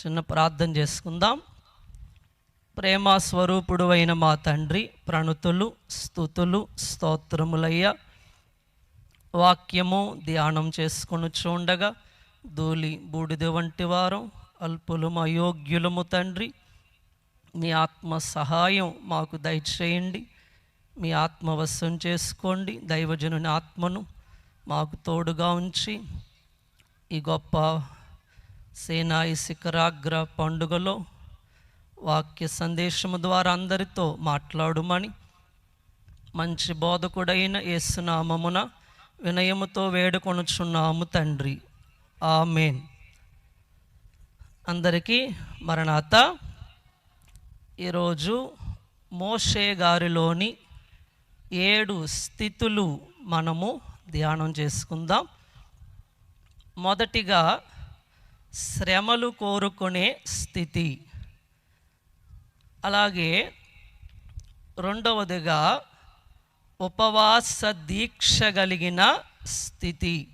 చిన్న ప్రార్థన చేసుకుందాం. ప్రేమ స్వరూపుడు అయిన మా తండ్రి ప్రణుతులు స్థుతులు స్తోత్రములయ్య వాక్యము ధ్యానం చేసుకుని చూడగా ధూళి బూడిద వంటి వారం అల్పులము అయోగ్యులము తండ్రి మీ ఆత్మ సహాయం మాకు దయచేయండి. మీ ఆత్మ వశం చేసుకోండి. దైవజనుని ఆత్మను మాకు తోడుగా ఉంచి ఈ గొప్ప సేనాయి శిఖరాగ్ర పండుగలో వాక్య సందేశము ద్వారా అందరితో మాట్లాడుమని మంచి బోధకుడైన యేసునామమున వినయముతో వేడుకొనుచున్నాము తండ్రి. ఆమెన్. అందరికీ మరణాత. ఈరోజు మోషే గారిలోని ఏడు స్థితులు మనము ధ్యానం చేసుకుందాం. మొదటిగా శ్రమలు కోరుకునే స్థితి. అలాగే రెండవదిగా ఉపవాస దీక్ష కలిగిన స్థితి.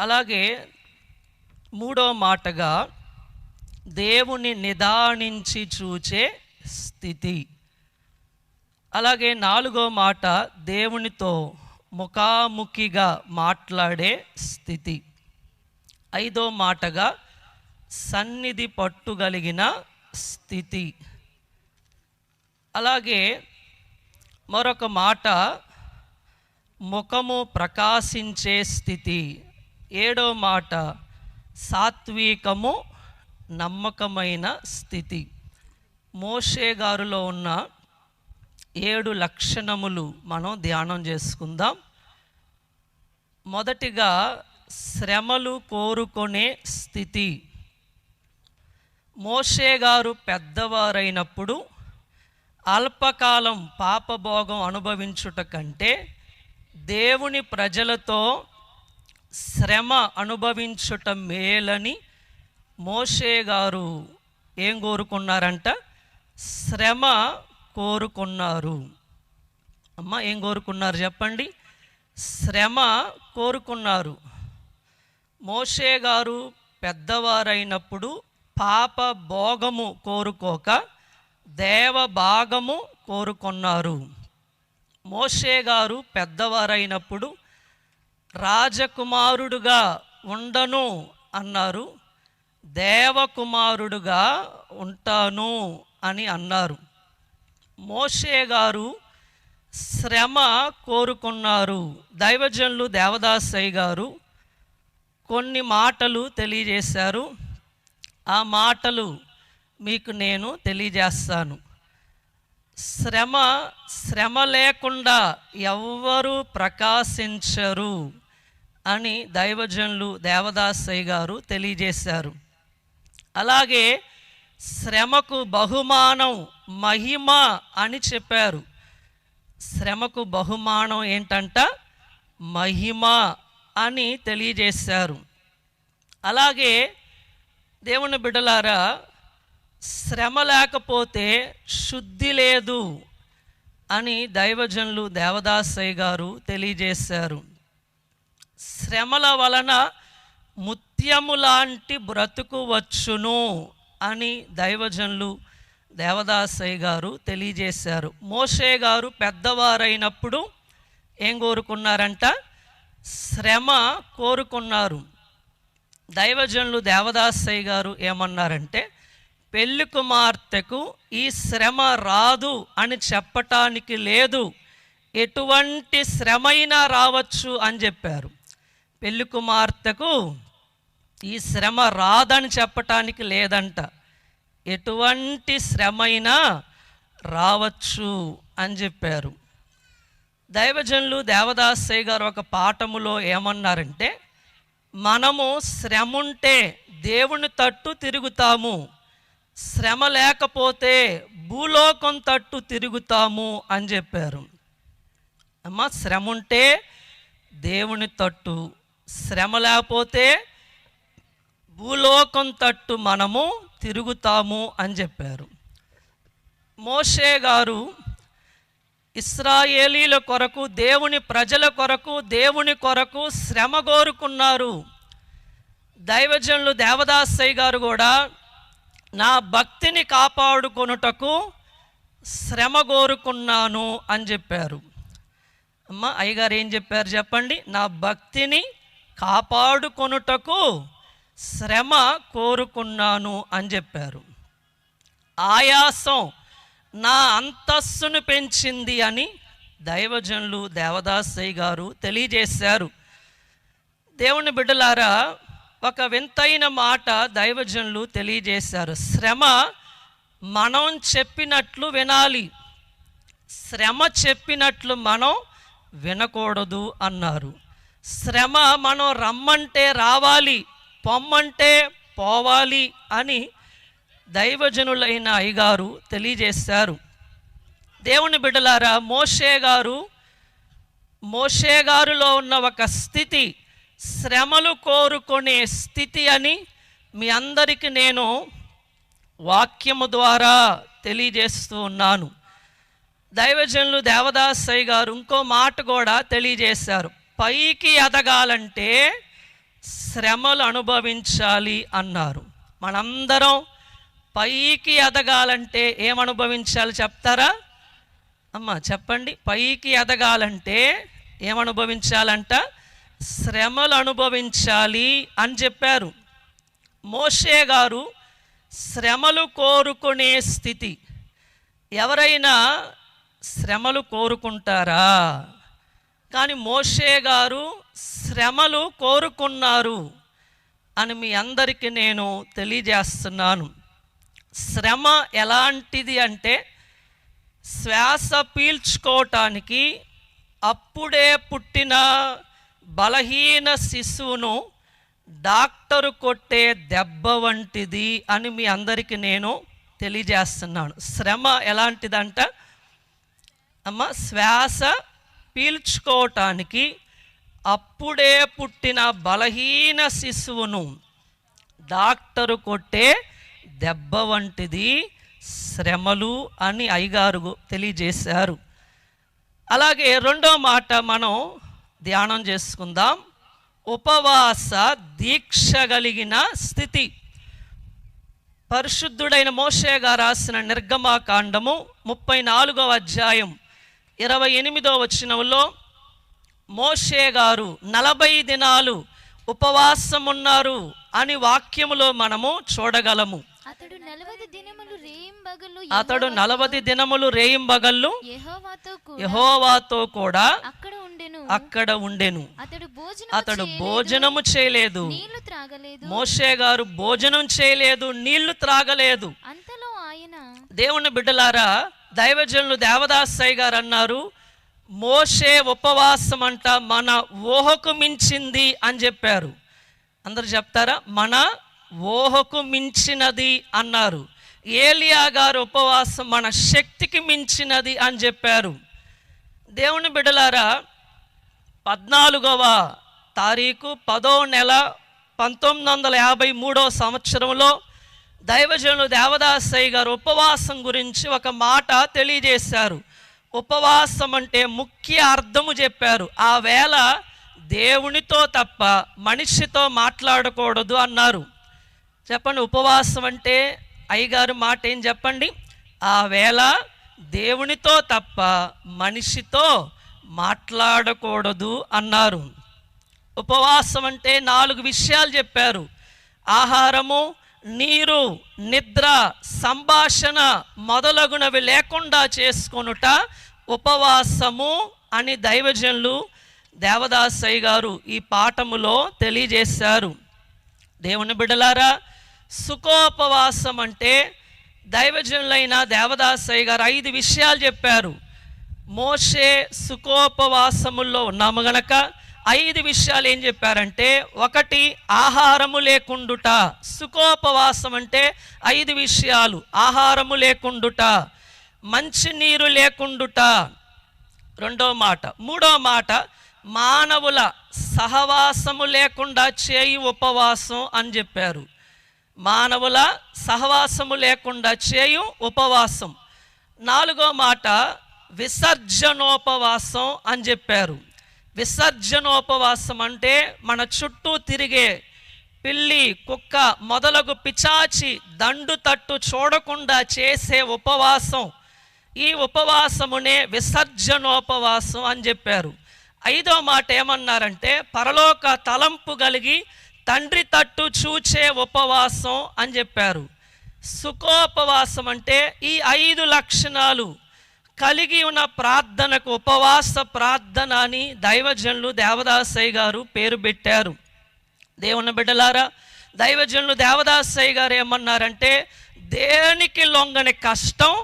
అలాగే మూడో మాటగా దేవుని నిదానించి చూచే స్థితి. అలాగే నాలుగో మాట దేవునితో ముఖాముఖిగా మాట్లాడే స్థితి. ఐదో మాటగా సన్నిధి పట్టుగలిగిన స్థితి. అలాగే మరొక మాట ముఖము ప్రకాశించే స్థితి. ఏడో మాట సాత్వికము నమ్మకమైన స్థితి. మోషే గారులో ఉన్న ఏడు లక్షణములు మనం ధ్యానం చేసుకుందాం. మొదటిగా శ్రమలు కోరుకునే స్థితి. మోషే గారు పెద్దవారైనప్పుడు అల్పకాలం పాపభోగం అనుభవించుట కంటే దేవుని ప్రజలతో శ్రమ అనుభవించుట మేలని మోషే గారు ఏం కోరుకున్నారంట? శ్రమ కోరుకున్నారు. అమ్మ ఏం కోరుకున్నారు చెప్పండి? శ్రమ కోరుకున్నారు. మోషే గారు పెద్దవారైనప్పుడు పాప భోగము కోరుకోక దేవ భాగము కోరుకున్నారు. మోషే గారు పెద్దవారైనప్పుడు రాజకుమారుడుగా ఉండను అన్నారు. దేవకుమారుడుగా ఉంటాను అని అన్నారు. మోషే గారు శ్రమ కోరుకున్నారు. దైవజనులు దేవదాసయ్య గారు కొన్ని మాటలు తెలియజేశారు. ఆ మాటలు మీకు నేను తెలియజేస్తాను. శ్రమ శ్రమ లేకుండా ఎవ్వరూ ప్రకాశించరు అని దైవజనులు దేవదాసయ్య గారు తెలియజేశారు. అలాగే శ్రమకు బహుమానం మహిమ అని చెప్పారు. శ్రమకు బహుమానం ఏంటంట? మహిమ అని తెలియజేశారు. అలాగే దేవుని బిడ్డలారా శ్రమ లేకపోతే శుద్ధి లేదు అని దైవజనులు దేవదాసయ్య గారు తెలియజేశారు. శ్రమల వలన ముత్యము లాంటి బ్రతుకు వచ్చును అని దైవజనులు దేవదాసయ్య గారు తెలియజేశారు. మోషే గారు పెద్దవారైనప్పుడు ఏం కోరుకున్నారంట? శ్రమ కోరుకున్నారు. దైవజనులు దేవదాసయ్య గారు ఏమన్నారంటే పెళ్ళి కుమార్తెకు ఈ శ్రమ రాదు అని చెప్పటానికి లేదు. ఎటువంటి శ్రమైనా రావచ్చు అని చెప్పారు. పెళ్ళి కుమార్తెకు ఈ శ్రమ రాదని చెప్పటానికి లేదంట. ఎటువంటి శ్రమైనా రావచ్చు అని చెప్పారు. దైవజనులు దేవదాసయ్య గారు ఒక పాఠములో ఏమన్నారంటే మనము శ్రమంటే దేవుని తట్టు తిరుగుతాము శ్రమ లేకపోతే భూలోకం తట్టు తిరుగుతాము అని చెప్పారు. అమ్మ శ్రమ ఉంటే దేవుని తట్టు శ్రమ లేకపోతే భూలోకం తట్టు మనము తిరుగుతాము అని చెప్పారు. మోషే గారు ఇస్రాయేలీల కొరకు దేవుని ప్రజల కొరకు దేవుని కొరకు శ్రమ కోరుకున్నారు. దైవజనులు దేవదాసయ్య గారు కూడా నా భక్తిని కాపాడుకొనుటకు శ్రమ కోరుకున్నాను అని చెప్పారు. అమ్మ అయ్యగారు ఏం చెప్పారు చెప్పండి? నా భక్తిని కాపాడుకొనుటకు శ్రమ కోరుకున్నాను అని చెప్పారు. ఆయాసం నా అంతస్సును పెంచింది అని దైవజనులు దేవదాసయ్య గారు తెలియజేశారు. దేవుని బిడ్డలారా ఒక వింతైన మాట దైవజనులు తెలియజేశారు. శ్రమ మనం చెప్పినట్లు వినాలి. శ్రమ చెప్పినట్లు మనం వినకూడదు అన్నారు. శ్రమ మనం రమ్మంటే రావాలి పొమ్మంటే పోవాలి అని దైవజనులైన అయ్యగారు తెలియజేశారు. దేవుని బిడ్డలారా మోషే గారు మోషే గారులో ఉన్న ఒక స్థితి శ్రమలు కోరుకునే స్థితి అని మీ అందరికీ నేను వాక్యము ద్వారా తెలియజేస్తూ ఉన్నాను. దైవజనులు దేవదాసయ్య గారు ఇంకో మాట కూడా తెలియజేశారు. పైకి ఎదగాలంటే శ్రమలు అనుభవించాలి అన్నారు. మనందరం పైకి ఎదగాలంటే ఏమనుభవించాలి చెప్తారా? అమ్మ చెప్పండి. పైకి ఎదగాలంటే ఏమనుభవించాలంట? శ్రమలు అనుభవించాలి అని చెప్పారు. మోషే గారు శ్రమలు కోరుకునే స్థితి. ఎవరైనా శ్రమలు కోరుకుంటారా? కానీ మోషే గారు శ్రమలు కోరుకున్నారు అని మీ అందరికీ నేను తెలియజేస్తున్నాను. శ్రమ ఎలాంటిది అంటే శ్వాస పీల్చుకోవటానికి అప్పుడే పుట్టిన బలహీన శిశువును డాక్టరు కొట్టే దెబ్బ వంటిది అని మీ అందరికీ నేను తెలియజేస్తున్నాను. శ్రమ ఎలాంటిదంట? అమ్మ శ్వాస పీల్చుకోవటానికి అప్పుడే పుట్టిన బలహీన శిశువును డాక్టరు కొట్టే దెబ్బ వంటిది శ్రమలు అని అయ్యగారు తెలియజేశారు. అలాగే రెండో మాట మనం ధ్యానం చేసుకుందాం. ఉపవాస దీక్ష కలిగిన స్థితి. పరిశుద్ధుడైన మోషే గారు రాసిన నిర్గమాకాండము ముప్పై నాలుగవ అధ్యాయం ఇరవై ఎనిమిదో వచనంలో మోషే గారు నలభై దినాలు ఉపవాసం ఉన్నారు అని వాక్యములో మనము చూడగలము. అతడు నలవది దినములు రేయింబగలు అతడు నలవది దినములు రేయింబగళ్ళు యెహోవాతో కూడా యహోవాతో కూడా అక్కడ ఉండెను. అక్కడ ఉండెను. అతడు భోజనం అతడు భోజనము చేయలేదు. నీళ్ళు త్రాగలేదు. మోషే గారు భోజనం చేయలేదు నీళ్ళు త్రాగలేదు. అంతలో ఆయన దేవుని బిడ్డలారా దైవజనులు దేవదాసయ్య గారు అన్నారు మోషే ఉపవాసం అంట మన ఊహకు మించింది అని చెప్పారు. అందరు చెప్తారా? మన ఓహకు మించినది అన్నారు. ఏలియా గారు ఉపవాసం మన శక్తికి మించినది అని చెప్పారు. దేవుని బిడలారా పద్నాలుగవ తారీఖు పదో నెల పంతొమ్మిది వందల యాభై మూడో సంవత్సరంలో దైవజనులు దేవదాసయ్య గారు ఉపవాసం గురించి ఒక మాట తెలియజేశారు. ఉపవాసం అంటే ముఖ్య అర్థము చెప్పారు. ఆ వేళ దేవునితో తప్ప మనిషితో మాట్లాడకూడదు అన్నారు. చెప్పండి ఉపవాసం అంటే అయ్యగారు మాట ఏం చెప్పండి? ఆ వేళ దేవునితో తప్ప మనిషితో మాట్లాడకూడదు అన్నారు. ఉపవాసం అంటే నాలుగు విషయాలు చెప్పారు. ఆహారము నీరు నిద్ర సంభాషణ మొదలగునవి లేకుండా చేసుకొనుట ఉపవాసము అని దైవజనులు దేవదాసయ్య గారు ఈ పాఠములో తెలియజేశారు. దేవుని బిడలారా సుఖోపవాసం అంటే దైవజనులైన దేవదాసయ్య గారు ఐదు విషయాలు చెప్పారు. మోషే సుఖోపవాసముల్లో ఉన్నాము గనక ఐదు విషయాలు ఏం చెప్పారంటే ఒకటి ఆహారము లేకుండుట. సుఖోపవాసం అంటే ఐదు విషయాలు ఆహారము లేకుండుట మంచినీరు లేకుండుట. రెండో మాట. మూడో మాట మానవుల సహవాసము లేకుండా చేయి ఉపవాసం అని చెప్పారు. మానవుల సహవాసము లేకుండా చేయు ఉపవాసం. నాలుగో మాట విసర్జనోపవాసం అని చెప్పారు. విసర్జనోపవాసం అంటే మన చుట్టూ తిరిగే పిల్లి కుక్క మొదలగు పిచాచి దండు తట్టు చూడకుండా చేసే ఉపవాసం. ఈ ఉపవాసమునే విసర్జనోపవాసం అని చెప్పారు. ఐదో మాట ఏమన్నారంటే పరలోక తలంపు కలిగి తండ్రి తట్టు చూచే ఉపవాసం అని చెప్పారు. సుఖోపవాసం అంటే ఈ ఐదు లక్షణాలు కలిగి ఉన్న ప్రార్థనకు ఉపవాస ప్రార్థన అని దైవజనులు దేవదాసయ్య గారు పేరు పెట్టారు. దేవుని బిడ్డలారా దైవజనులు దేవదాసయ్య గారు ఏమన్నారంటే దేనికి లొంగని కష్టం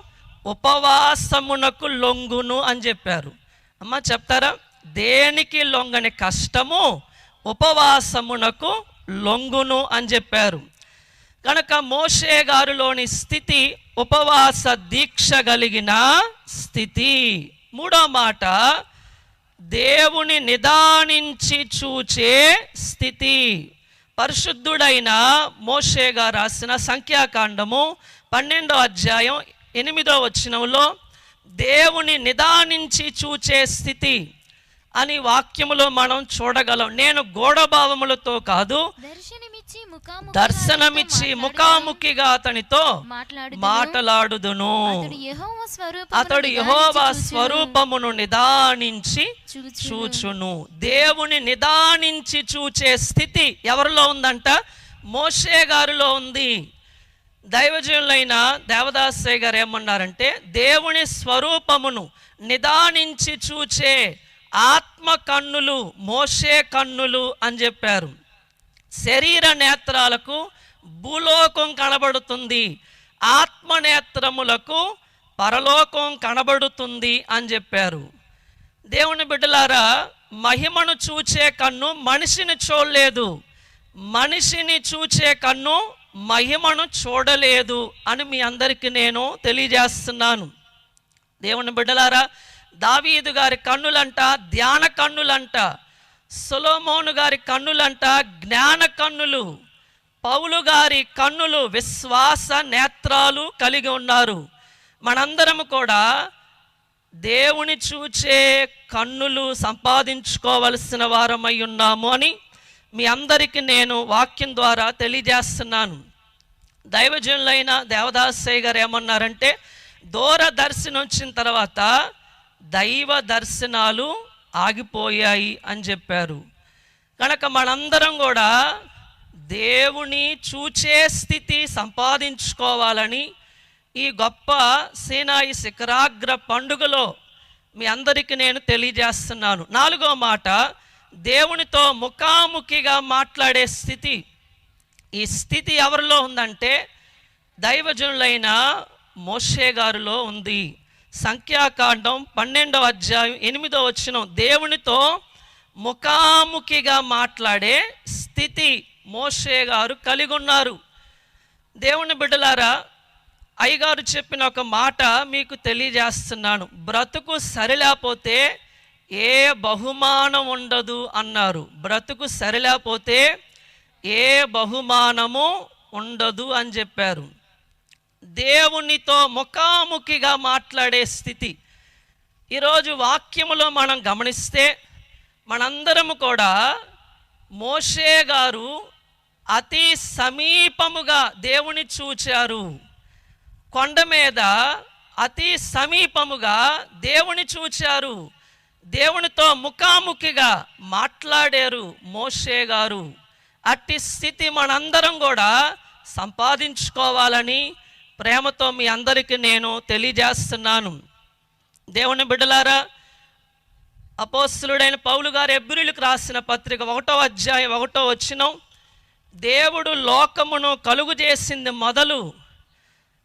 ఉపవాసమునకు లొంగును అని చెప్పారు. అమ్మ చెప్తారా? దేనికి లొంగని కష్టము ఉపవాసమునకు లొంగును అని చెప్పారు. కనుక మోషే గారిలోని స్థితి ఉపవాస దీక్ష కలిగిన స్థితి. మూడో మాట దేవుని నిదానించి చూచే స్థితి. పరిశుద్ధుడైన మోషే గారు రాసిన సంఖ్యాకాండము పన్నెండో అధ్యాయం ఎనిమిదో వచనంలో దేవుని నిదానించి చూచే స్థితి. అని వాక్యములో మనం చూడగలం. నేను గోడభావములతో కాదు దర్శనమిచ్చి ముఖాముఖి దర్శనమిచ్చి ముఖాముఖిగా అతనితో మాట్లాడు మాటలాడుదును. అతడు యెహోవా స్వరూపమును నిదానించి చూచును. దేవుని నిదానించి చూచే స్థితి ఎవరిలో ఉందంట? మోషే గారిలో ఉంది. దైవజనులైన దేవదాసయ్య గారు ఏమన్నారంటే దేవుని స్వరూపమును నిదానించి చూచే ఆత్మ కన్నులు మోషే కన్నులు అని చెప్పారు. శరీర నేత్రాలకు భూలోకం కనబడుతుంది. ఆత్మ నేత్రములకు పరలోకం కనబడుతుంది అని చెప్పారు. దేవుని బిడ్డలారా మహిమను చూచే కన్ను మనిషిని చూడలేదు. మనిషిని చూచే కన్ను మహిమను చూడలేదు అని మీ అందరికీ నేను తెలియజేస్తున్నాను. దేవుని బిడ్డలారా దావీదు గారి కన్నులంట ధ్యాన కన్నులంట సులోమోను గారి కన్నులంట జ్ఞాన కన్నులు పౌలు గారి కన్నులు విశ్వాస నేత్రాలు కలిగి ఉన్నారు. మనందరము కూడా దేవుని చూచే కన్నులు సంపాదించుకోవలసిన వారమై ఉన్నాము అని మీ అందరికీ నేను వాక్యం ద్వారా తెలియజేస్తున్నాను. దైవజనులైన దేవదాసయ్య గారు ఏమన్నారంటే దూరదర్శనం వచ్చిన తర్వాత దైవ దర్శనాలు ఆగిపోయాయి అని చెప్పారు. కనుక మనందరం కూడా దేవుని చూచే స్థితి సంపాదించుకోవాలని ఈ గొప్ప సీనాయి శిఖరాగ్ర పండుగలో మీ అందరికీ నేను తెలియజేస్తున్నాను. నాలుగో మాట దేవునితో ముఖాముఖిగా మాట్లాడే స్థితి. ఈ స్థితి ఎవరిలో ఉందంటే దైవజనులైన మోషే గారిలో ఉంది. సంఖ్యాకాండం పన్నెండవ అధ్యాయం ఎనిమిదో వచ్చిన దేవునితో ముఖాముఖిగా మాట్లాడే స్థితి మోషే గారు కలిగి ఉన్నారు దేవుని బిడ్డలారా అయ్యగారు చెప్పిన ఒక మాట మీకు తెలియజేస్తున్నాను. బ్రతుకు సరిలేకపోతే ఏ బహుమానం ఉండదు అన్నారు. బ్రతుకు సరిలేకపోతే ఏ బహుమానము ఉండదు అని చెప్పారు. దేవునితో ముఖాముఖిగా మాట్లాడే స్థితి. ఈరోజు వాక్యములో మనం గమనిస్తే మనందరము కూడా మోషే గారు అతి సమీపముగా దేవుని చూచారు. కొండ మీద అతి సమీపముగా దేవుని చూచారు. దేవునితో ముఖాముఖిగా మాట్లాడారు మోషే గారు. అట్టి స్థితి మనందరం కూడా సంపాదించుకోవాలని ప్రేమతో మీ అందరికీ నేను తెలియజేస్తున్నాను. దేవుని బిడ్డలారా అపోస్తులుడైన పౌలు గారు ఎబ్రిలకు రాసిన పత్రిక ఒకటో అధ్యాయం ఒకటో వచ్చినం దేవుడు లోకమును కలుగు చేసింది మొదలు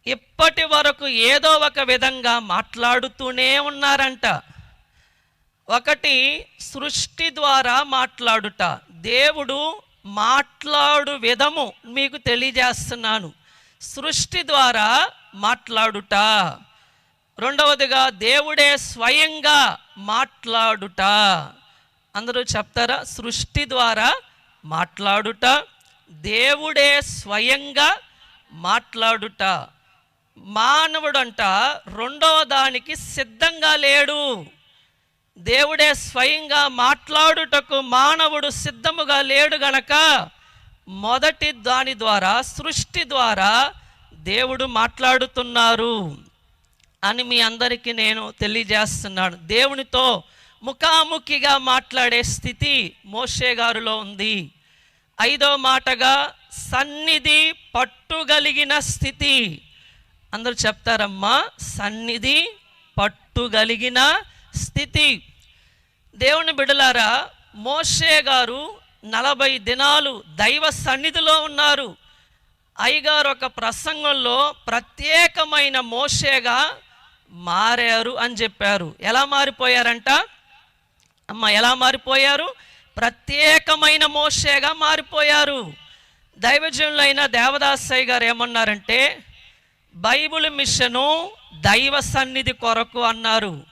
ఇప్పటి వరకు ఏదో ఒక విధంగా మాట్లాడుతూనే ఉన్నారంట. ఒకటి సృష్టి ద్వారా మాట్లాడుట. దేవుడు మాట్లాడు విధము మీకు తెలియజేస్తున్నాను. సృష్టి ద్వారా మాట్లాడుట. రెండవదిగా దేవుడే స్వయంగా మాట్లాడుట. అందరూ చెప్తారా? సృష్టి ద్వారా మాట్లాడుట. దేవుడే స్వయంగా మాట్లాడుట. మానవుడంట రెండవ దానికి సిద్ధంగా లేడు. దేవుడే స్వయంగా మాట్లాడుటకు మానవుడు సిద్ధముగా లేడు గనక మొదటి దాని ద్వారా సృష్టి ద్వారా దేవుడు మాట్లాడుతున్నారు అని మీ అందరికీ నేను తెలియజేస్తున్నాను. దేవునితో ముఖాముఖిగా మాట్లాడే స్థితి మోషే గారిలో ఉంది. ఐదో మాటగా సన్నిధి పట్టుగలిగిన స్థితి. అందరూ చెప్తారమ్మా సన్నిధి పట్టుగలిగిన స్థితి. దేవుని బిడలారా మోషే గారు నలభై దినాలు దైవ సన్నిధిలో ఉన్నారు. అయ్యగారు ఒక ప్రసంగంలో ప్రత్యేకమైన మోషేగా మారారు అని చెప్పారు. ఎలా మారిపోయారంట? అమ్మ ఎలా మారిపోయారు? ప్రత్యేకమైన మోషేగా మారిపోయారు. దైవజనులైన దేవదాసయ్య గారు ఏమన్నారంటే బైబిల్ మిషను దైవ సన్నిధి కొరకు అన్నారు.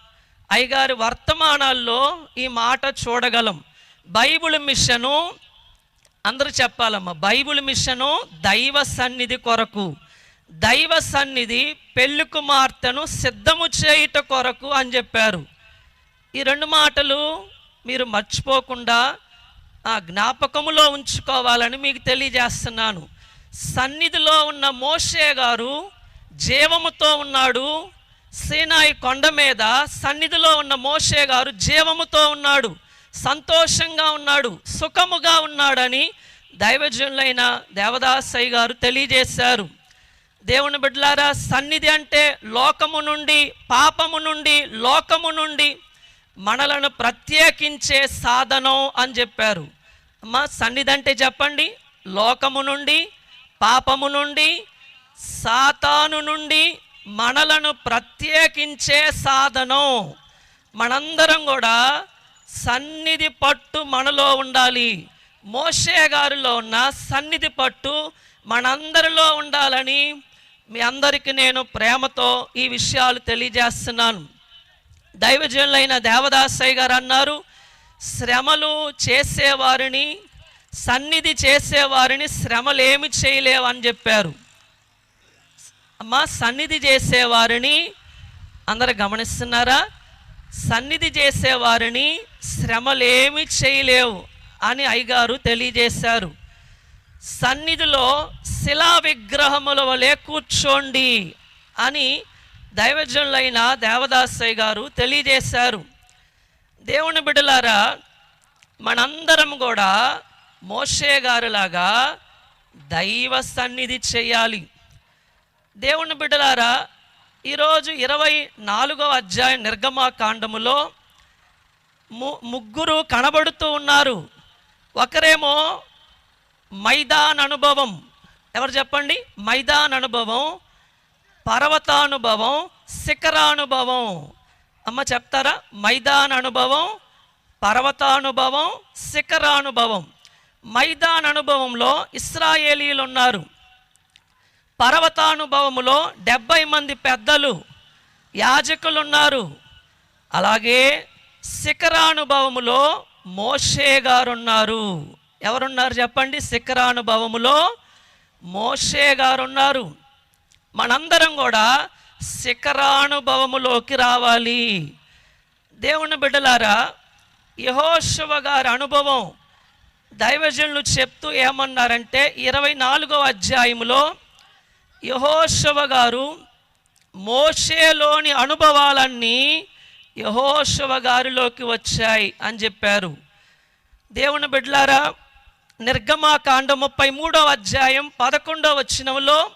అయ్యగారి వర్తమానాల్లో ఈ మాట చూడగలం. బైబిల్ మిషను అందరూ చెప్పాలమ్మా బైబిల్ మిషను దైవ సన్నిధి కొరకు దైవ సన్నిధి పెళ్ళి కుమార్తెను సిద్ధము చేయుట కొరకు అని చెప్పారు. ఈ రెండు మాటలు మీరు మర్చిపోకుండా ఆ జ్ఞాపకములో ఉంచుకోవాలని మీకు తెలియజేస్తున్నాను. సన్నిధిలో ఉన్న మోషే గారు జీవముతో ఉన్నాడు. సీనాయి కొండ మీద సన్నిధిలో ఉన్న మోషే గారు జీవముతో ఉన్నాడు. సంతోషంగా ఉన్నాడు సుఖముగా ఉన్నాడని దైవజనులైన దేవదాసయ్య గారు తెలియజేశారు. దేవుని బిడ్డలారా సన్నిధి అంటే లోకము నుండి పాపము నుండి లోకము నుండి మనలను ప్రత్యేకించే సాధనం అని చెప్పారు. మా సన్నిధి అంటే చెప్పండి లోకము నుండి పాపము నుండి సాతాను నుండి మనలను ప్రత్యేకించే సాధనం. మనందరం కూడా సన్నిధి పట్టు మనలో ఉండాలి. మోషే గారిలో ఉన్న సన్నిధి పట్టు మనందరిలో ఉండాలని మీ అందరికీ నేను ప్రేమతో ఈ విషయాలు తెలియజేస్తున్నాను. దైవజనులైన దేవదాసయ్య గారు అన్నారు శ్రమలు చేసేవారిని సన్నిధి చేసేవారిని శ్రమలు ఏమి చేయలేవు అని చెప్పారు. అమ్మా సన్నిధి చేసేవారిని అందరు గమనిస్తున్నారా? సన్నిధి చేసేవారిని శ్రమలేమి చేయలేవు అని అయ్యగారు తెలియజేశారు. సన్నిధిలో శిలా విగ్రహముల వలె కూర్చోండి అని దైవజనులైన దేవదాసయ్య గారు తెలియజేశారు. దేవుని బిడ్డలారా మనందరం కూడా మోషే గారులాగా దైవ సన్నిధి చేయాలి. దేవుని బిడ్డలారా ఈరోజు ఇరవై నాలుగవ అధ్యాయ నిర్గమాకాండములో ము ముగ్గురు కనబడుతూ ఉన్నారు. ఒకరేమో మైదాన్ అనుభవం. ఎవరు చెప్పండి? మైదాన్ అనుభవం పర్వతానుభవం శిఖరానుభవం. అమ్మ చెప్తారా? మైదాన్ అనుభవం పర్వతానుభవం శిఖరానుభవం. మైదాన్ అనుభవంలో ఇస్రాయేలీలు ఉన్నారు. పర్వతానుభవములో డెబ్బై మంది పెద్దలు యాజకులు ఉన్నారు అలాగే శిఖరానుభవములో మోషే గారున్నారు. ఎవరున్నారు చెప్పండి? శిఖరానుభవములో మోషే గారున్నారు. మనందరం కూడా శిఖరానుభవములోకి రావాలి. దేవుని బిడ్డలారా యహోశివ గారి అనుభవం దైవజనులు చెప్తూ ఏమన్నారంటే ఇరవై నాలుగో అధ్యాయములో యహోశవ గారు మోషేలోని అనుభవాలన్నీ యహోశవ గారిలోకి వచ్చాయి అని చెప్పారు. దేవుని బిడ్డలారా నిర్గమాకాండ ముప్పై మూడవ అధ్యాయం పదకొండవ వచనంలో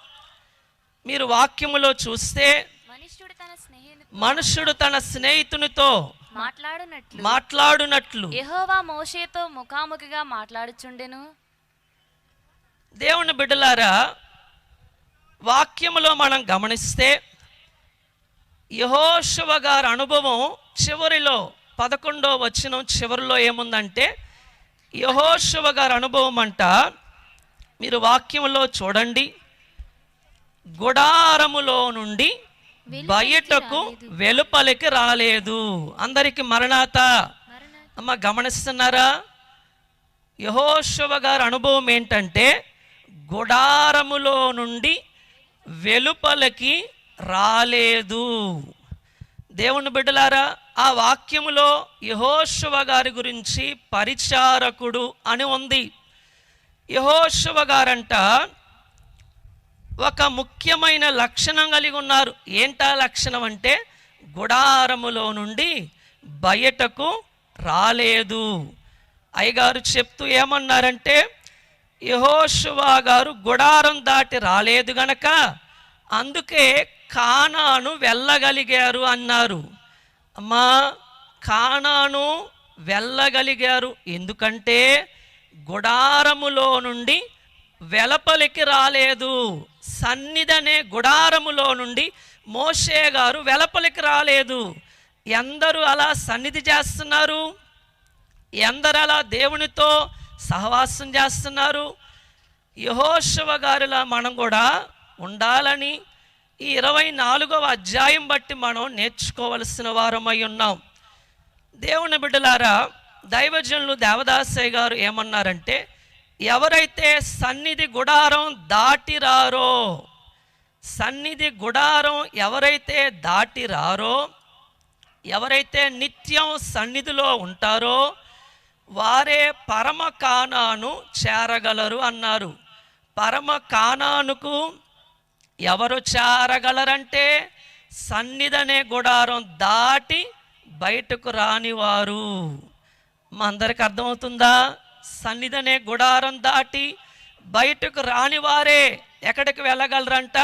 మీరు వాక్యములో చూస్తే మనుషుడు తన స్నేహితునితో మాట్లాడునట్లు. మాట్లాడునట్లు. యెహోవా మోషేతో ముఖాముఖిగా మాట్లాడుచుండెను? దేవుని బిడ్డలారా వాక్యములో మనం గమనిస్తే యహోశువ గారి అనుభవం చివరిలో పదకొండో వచనం చివరిలో ఏముందంటే యహోశువ గారి అనుభవం అంట మీరు వాక్యములో చూడండి. గుడారములో నుండి బయటకు వెలుపలికి రాలేదు. అందరికి మరణాత. మరణ అమ్మ గమనిస్తున్నారా? యహోశవ గారి అనుభవం ఏంటంటే గుడారములో నుండి వెలుపలకి రాలేదు. దేవుని బిడ్డలారా ఆ వాక్యములో యహోశివ గారి గురించి పరిచారకుడు అని ఉంది. యహోశివ గారంట ఒక ముఖ్యమైన లక్షణం కలిగి ఉన్నారు. ఏంటా లక్షణం అంటే గుడారములో నుండి బయటకు రాలేదు. అయ్యగారు చెప్తూ ఏమన్నారంటే యహోశువా గారు గుడారం దాటి రాలేదు గనక అందుకే కానాను వెళ్ళగలిగారు అన్నారు. అమ్మా కానాను వెళ్ళగలిగారు ఎందుకంటే గుడారములో నుండి వెలపలికి రాలేదు. సన్నిధనే గుడారములో నుండి మోషే గారు వెలపలికి రాలేదు. ఎందరూ అలా సన్నిధి చేస్తున్నారు? ఎందరు అలా దేవునితో సహవాసం చేస్తున్నారు. యహోశవ గారిలా మనం కూడా ఉండాలని ఈ ఇరవై నాలుగవ అధ్యాయం బట్టి మనం నేర్చుకోవలసిన వారమై ఉన్నాం. దేవుని బిడ్డలారా దైవజనులు దేవదాసయ్య గారు ఏమన్నారంటే ఎవరైతే సన్నిధి గుడారం దాటిరారో సన్నిధి గుడారం ఎవరైతే దాటిరారో ఎవరైతే నిత్యం సన్నిధిలో ఉంటారో వారే పరమ కానాను చేరగలరు అన్నారు. పరమ కానానుకు ఎవరు చేరగలరంటే సన్నిధనే గుడారం దాటి బయటకు రానివారు. మా అందరికి అర్థమవుతుందా? సన్నిధనే గుడారం దాటి బయటకు రానివారే ఎక్కడికి వెళ్ళగలరంట?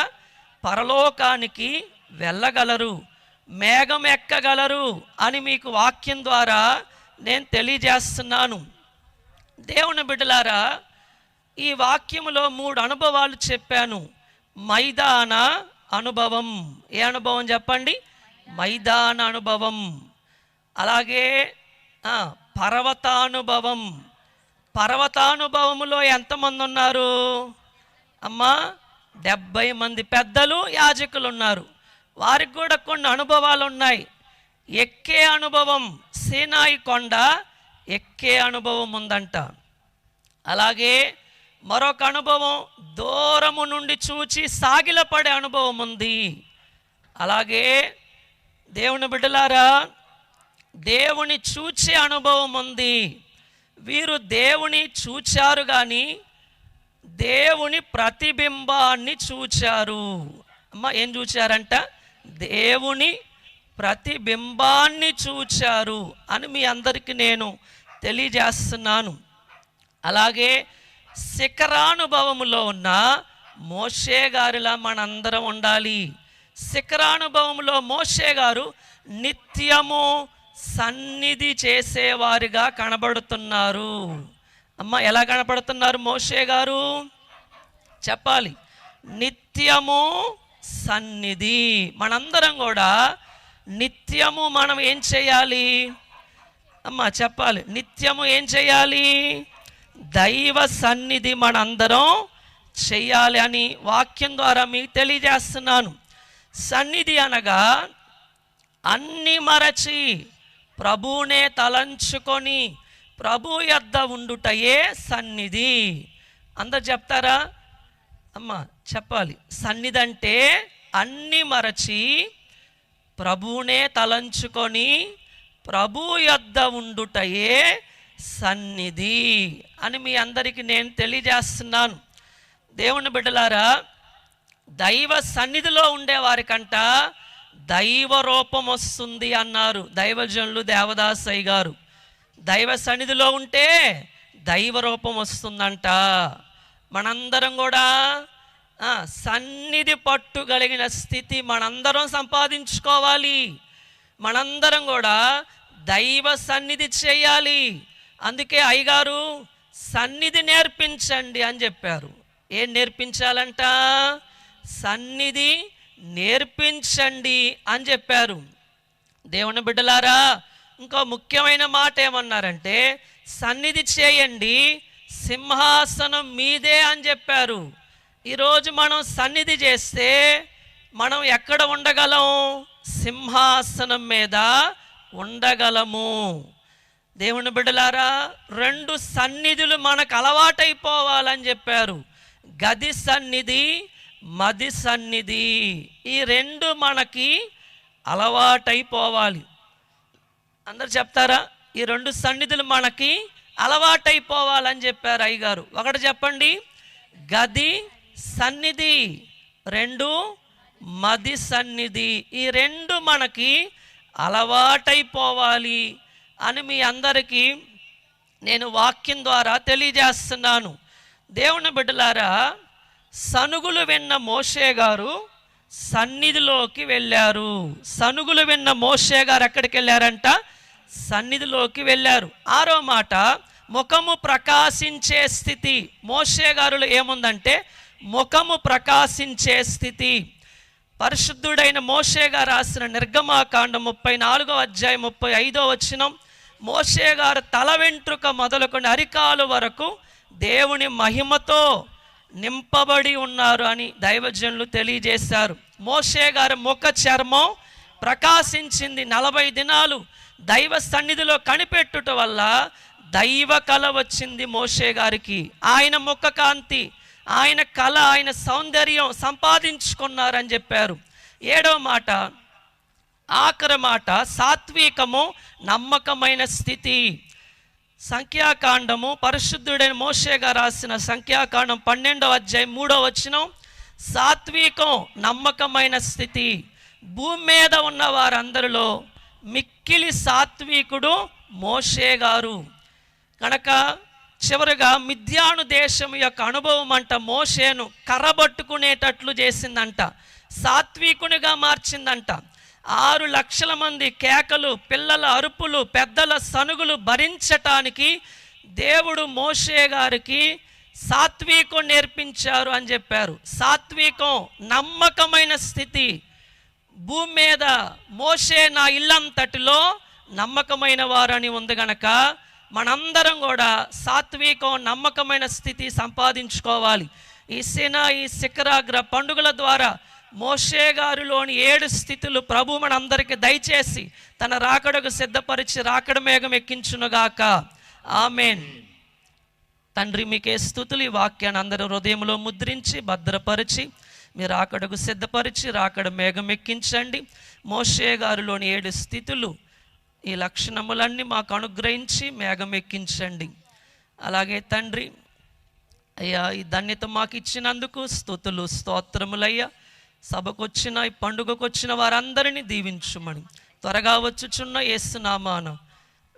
పరలోకానికి వెళ్ళగలరు. మేఘం ఎక్కగలరు అని మీకు వాక్యం ద్వారా నేను తెలియజేస్తున్నాను. దేవుని బిడ్డలారా ఈ వాక్యములో మూడు అనుభవాలు చెప్పాను. మైదాన అనుభవం. ఏ అనుభవం చెప్పండి? మైదాన అనుభవం. అలాగే పర్వతానుభవం. పర్వతానుభవములో ఎంతమంది ఉన్నారు అమ్మా డెబ్బై మంది పెద్దలు యాజకులు ఉన్నారు వారికి కూడా కొన్ని అనుభవాలు ఉన్నాయి ఎక్కే అనుభవం. సీనాయి కొండ ఎక్కే అనుభవం ఉందంట. అలాగే మరొక అనుభవం దూరము నుండి చూచి సాగిలపడే అనుభవం ఉంది. అలాగే దేవుని బిడ్డలారా దేవుని చూచే అనుభవం ఉంది. వీరు దేవుని చూచారు కానీ దేవుని ప్రతిబింబాన్ని చూచారు. అమ్మ ఏం చూచారంట? దేవుని ప్రతిబింబాన్ని చూచారు అని మీ అందరికీ నేను తెలియజేస్తున్నాను. అలాగే శిఖరానుభవములో ఉన్న మోషే గారిలా మనందరం ఉండాలి. శిఖరానుభవంలో మోషే గారు నిత్యము సన్నిధి చేసేవారిగా కనబడుతున్నారు. అమ్మ ఎలా కనపడుతున్నారు మోషే గారు? చెప్పాలి. నిత్యము సన్నిధి. మనందరం కూడా నిత్యము మనం ఏం చేయాలి? అమ్మ చెప్పాలి. నిత్యము ఏం చేయాలి? దైవ సన్నిధి మనందరం చేయాలి అని వాక్యం ద్వారా మీకు తెలియజేస్తున్నాను. సన్నిధి అనగా అన్ని మరచి ప్రభువునే తలంచుకొని ప్రభు యొద్ద ఉండుటయే సన్నిధి. అందరు చెప్తారా? అమ్మ చెప్పాలి. సన్నిధి అంటే అన్ని మరచి ప్రభువునే తలంచుకొని ప్రభు యొద్ద ఉండుటయే సన్నిధి అని మీ అందరికీ నేను తెలియజేస్తున్నాను. దేవుని బిడ్డలారా దైవ సన్నిధిలో ఉండేవారికంట దైవ రూపం వస్తుంది అన్నారు దైవజనులు దేవదాసయ్య గారు. దైవ సన్నిధిలో ఉంటే దైవ రూపం వస్తుందంట. మనందరం కూడా సన్నిధి పట్టు కలిగిన స్థితి మనందరం సంపాదించుకోవాలి. మనందరం కూడా దైవ సన్నిధి చేయాలి. అందుకే అయ్యగారు సన్నిధి నేర్పించండి అని చెప్పారు. ఏం నేర్పించాలంట? సన్నిధి నేర్పించండి అని చెప్పారు. దేవుని బిడ్డలారా ఇంకో ముఖ్యమైన మాట ఏమన్నారంటే సన్నిధి చేయండి సింహాసనం మీదే అని చెప్పారు. ఈరోజు మనం సన్నిధి చేస్తే మనం ఎక్కడ ఉండగలం? సింహాసనం మీద ఉండగలము. దేవుని బిడ్డలారా రెండు సన్నిధులు మనకు అలవాటైపోవాలని చెప్పారు. గది సన్నిధి మది సన్నిధి. ఈ రెండు మనకి అలవాటైపోవాలి. అందరు చెప్తారా? ఈ రెండు సన్నిధులు మనకి అలవాటైపోవాలని చెప్పారు అయ్యగారు. ఒకటి చెప్పండి. గది సన్నిధి రెండు మది సన్నిధి. ఈ రెండు మనకి అలవాటైపోవాలి అని మీ అందరికీ నేను వాక్యం ద్వారా తెలియజేస్తున్నాను. దేవుని బిడ్డలారా సనుగులు విన్న మోషే గారు సన్నిధిలోకి వెళ్ళారు. సనుగులు విన్న మోషే గారు ఎక్కడికి వెళ్ళారంట? సన్నిధిలోకి వెళ్ళారు. ఆరో మాట ముఖము ప్రకాశించే స్థితి. మోషే గారులో ఏముందంటే ముఖము ప్రకాశించే స్థితి. పరిశుద్ధుడైన మోషేగా రాసిన నిర్గమాకాండం ముప్పై నాలుగో అధ్యాయం ముప్పై ఐదో వచనం. మోషే గారు తల వెంట్రుక మొదలుకొని అరికాలు వరకు దేవుని మహిమతో నింపబడి ఉన్నారు అని దైవజనులు తెలియజేశారు. మోషే గారి ముఖ చర్మం ప్రకాశించింది నలభై దినాలు. దైవ సన్నిధిలో కనిపెట్టుట వల్ల దైవ కళ వచ్చింది మోషే గారికి. ఆయన ముఖ కాంతి ఆయన కళ ఆయన సౌందర్యం సంపాదించుకున్నారని చెప్పారు. ఏడో మాట ఆఖరి మాట సాత్వికము నమ్మకమైన స్థితి. సంఖ్యాకాండము పరిశుద్ధుడైన మోషేగా రాసిన సంఖ్యాకాండం పన్నెండవ అధ్యాయం మూడో వచనం సాత్వికం నమ్మకమైన స్థితి. భూమి మీద ఉన్న వారందరిలో మిక్కిలి సాత్వికుడు మోషే గారు. కనుక చివరిగా మిథ్యాను దేశం యొక్క అనుభవం అంట మోషేను కర్రబట్టుకునేటట్లు చేసిందంట సాత్వికునిగా మార్చిందంట. ఆరు లక్షల మంది కేకలు పిల్లల అరుపులు పెద్దల సనుగులు భరించటానికి దేవుడు మోషే గారికి సాత్వికం నేర్పించారు అని చెప్పారు. సాత్వికం నమ్మకమైన స్థితి. భూమి మీద మోషే నా ఇల్లంతటిలో నమ్మకమైన వారని ఉంది గనక మనందరం కూడా సాత్వికం నమ్మకమైన స్థితి సంపాదించుకోవాలి. ఈ సిన ఈ శిఖరాగ్ర పండుగల ద్వారా మోషే గారిలోని ఏడు స్థితులు ప్రభు మనందరికీ దయచేసి తన రాకడకు సిద్ధపరిచి రాకడ మేఘం ఎక్కించునుగాక. ఆమెన్. తండ్రి మీకే స్థుతులు. ఈ వాక్యాన్ని అందరూ హృదయంలో ముద్రించి భద్రపరిచి మీరు ఆకడకు సిద్ధపరిచి రాకడ మేఘం ఎక్కించండి. మోషే గారిలోని ఏడు స్థితులు ఈ లక్షణములన్నీ మాకు అనుగ్రహించి మేఘం ఎక్కించండి అలాగే తండ్రి అయ్యా ఈ ధన్యత మాకు ఇచ్చినందుకు స్థుతులు స్తోత్రములయ్యా. సభకొచ్చిన ఈ పండుగకు వచ్చిన వారందరినీ దీవించుమని త్వరగా వచ్చుచున్న ఏసునామాన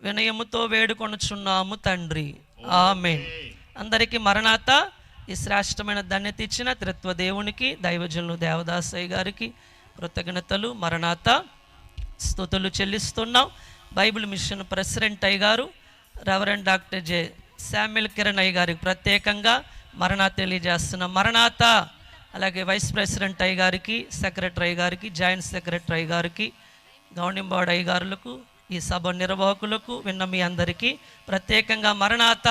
వినయముతో వేడుకొనుచున్నాము తండ్రి. ఆమె అందరికీ మరణాత ఈ శ్రేష్టమైన ధన్యత ఇచ్చిన త్రిత్వ దేవునికి దైవజనులు దేవదాసయ్య గారికి కృతజ్ఞతలు మరణాత స్థుతులు చెల్లిస్తున్నాం. బైబిల్ మిషన్ ప్రెసిడెంట్ అయ్య గారు reverend doctor J. Samuel Kiran అయ్య గారికి ప్రత్యేకంగా మరణా తెలియజేస్తున్నాం మరణాత అలాగే వైస్ ప్రెసిడెంట్ అయ్య గారికి సెక్రటరీ అయ్య గారికి జాయింట్ సెక్రటరీ అయ్య గారికి గవర్నింగ్ బోర్డు అయ్య గారులకు ఈ సభ నిర్వాహకులకు విన్న మీ అందరికీ ప్రత్యేకంగా మరణాత.